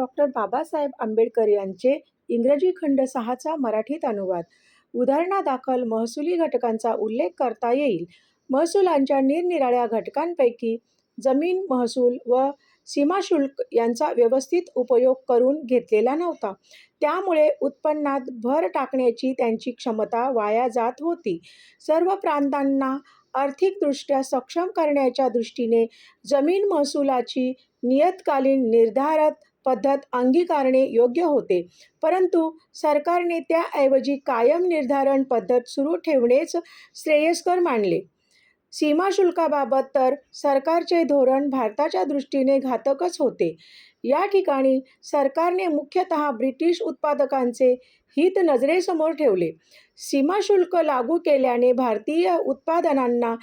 Doctor Babasaheb Ambedkar यांचे इंग्रजी खंड सहाचा मराठीत अनुवाद. उदाहरणादाखल महसुली घटकांचा उल्लेख करता येईल. महसुलांच्या निरनिराळ्या घटकांपैकी जमीन महसूल व सीमाशुल्क यांचा व्यवस्थित उपयोग करून घेतलेला नव्हता. त्यामुळे उत्पन्नात भर टाकण्याची त्यांची क्षमता वाया जात होती. सर्व प्रांतांना आर्थिकदृष्ट्या सक्षम करण्याच्या दृष्टीने जमीन महसुलाची नियतकालीन निर्धारत पद्धत अंगीकारणे योग्य होते. परंतु सरकारने त्याऐवजी कायम निर्धारण पद्धत सुरू ठेवणेच श्रेयस्कर मानले. सीमाशुल्काबाबत तर सरकारचे धोरण भारताच्या दृष्टीने घातकच होते. या ठिकाणी सरकारने मुख्यतः ब्रिटिश उत्पादकांचे हित नजरेसमोर ठेवले. सीमाशुल्क लागू केल्याने भारतीय उत्पादनांना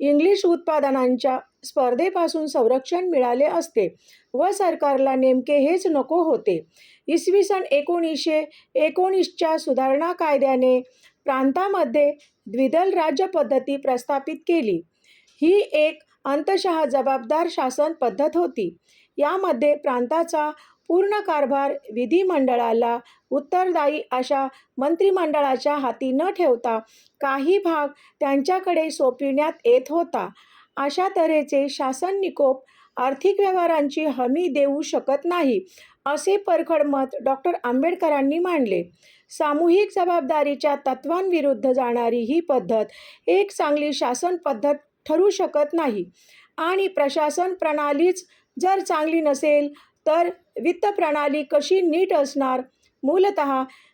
इंग्लिश उत्पादनांच्या स्पर्धेपासून संरक्षण मिळाले असते व सरकारला नेमके हेच नको होते. इसवी सन एकोणीसशे एकोणीसच्या सुधारणा कायद्याने प्रांतामध्ये द्विदल राज्य पद्धती प्रस्थापित केली. ही एक अंतशः जबाबदार शासन पद्धत होती. यामध्ये प्रांताचा पूर्ण कारभार विधिमंडळाला उत्तरदायी अशा मंत्रिमंडळाच्या हाती न ठेवता काही भाग त्यांच्याकडे सोपविण्यात येत होता. अशा तऱ्हेचे शासन निकोप आर्थिक व्यवहारांची हमी देऊ शकत नाही असे परखड मत डॉक्टर आंबेडकरांनी मांडले. सामूहिक जबाबदारीच्या तत्वांविरुद्ध जाणारी ही पद्धत एक चांगली शासन पद्धत ठरू शकत नाही. आणि प्रशासन प्रणालीच जर चांगली नसेल तर वित्त प्रणाली कशी नीट असणार? मूलत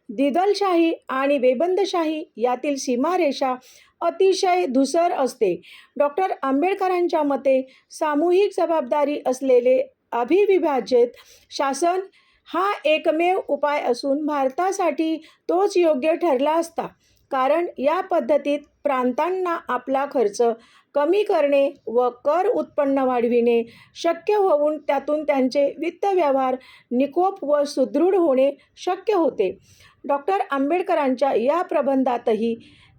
दिदलशाही आणि बेबंदशाही यातील सीमारेषा अतिशय धुसर असते. डॉक्टर आंबेडकरांच्या मते सामूहिक जबाबदारी असलेले अभिविभाजित शासन हा एकमेव उपाय असून भारतासाठी तोच योग्य ठरला असता. कारण या पद्धतीत प्रांतांना आपला खर्च कमी करणे व कर उत्पन्न वाढविणे शक्य होऊन त्यातून त्यांचे वित्त व्यवहार निकोप व सुदृढ होणे शक्य होते. डॉक्टर आंबेडकरांच्या या प्रबंधातही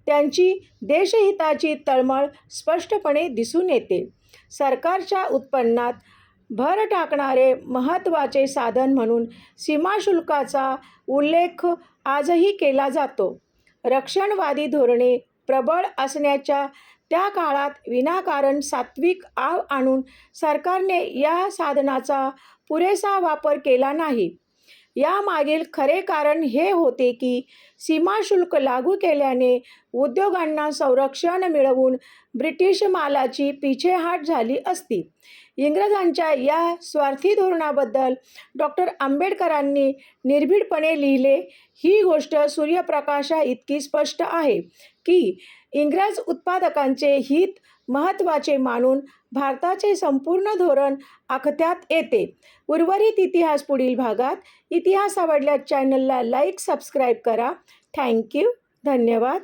त्यांची देशहिताची तळमळ स्पष्टपणे दिसून येते. सरकारच्या उत्पन्नात भर टाकणारे महत्त्वाचे साधन म्हणून सीमाशुल्काचा उल्लेख आजही केला जातो. रक्षणवादी धोरणे प्रबळ असण्याच्या त्या काळात विनाकारण सात्विक आव आणून सरकारने या साधनाचा पुरेसा वापर केला नाही. यामागील खरे कारण हे होते की सीमाशुल्क लागू केल्याने उद्योगांना संरक्षण मिळवून ब्रिटिश मालाची पिछेहाट झाली असती. इंग्रजांच्या या स्वार्थी धोरणाबद्दल डॉक्टर आंबेडकरांनी निर्भीडपणे लिहिले. ही गोष्ट सूर्यप्रकाशा इतकी स्पष्ट आहे की इंग्रज उत्पादकांचे हित महत्त्वाचे मानून भारताचे संपूर्ण धोरण आखत्यात येते. उर्वरित इतिहास पुढील भागात. इतिहास आवडल्यास चॅनलला लाईक सबस्क्राईब करा. थँक्यू धन्यवाद.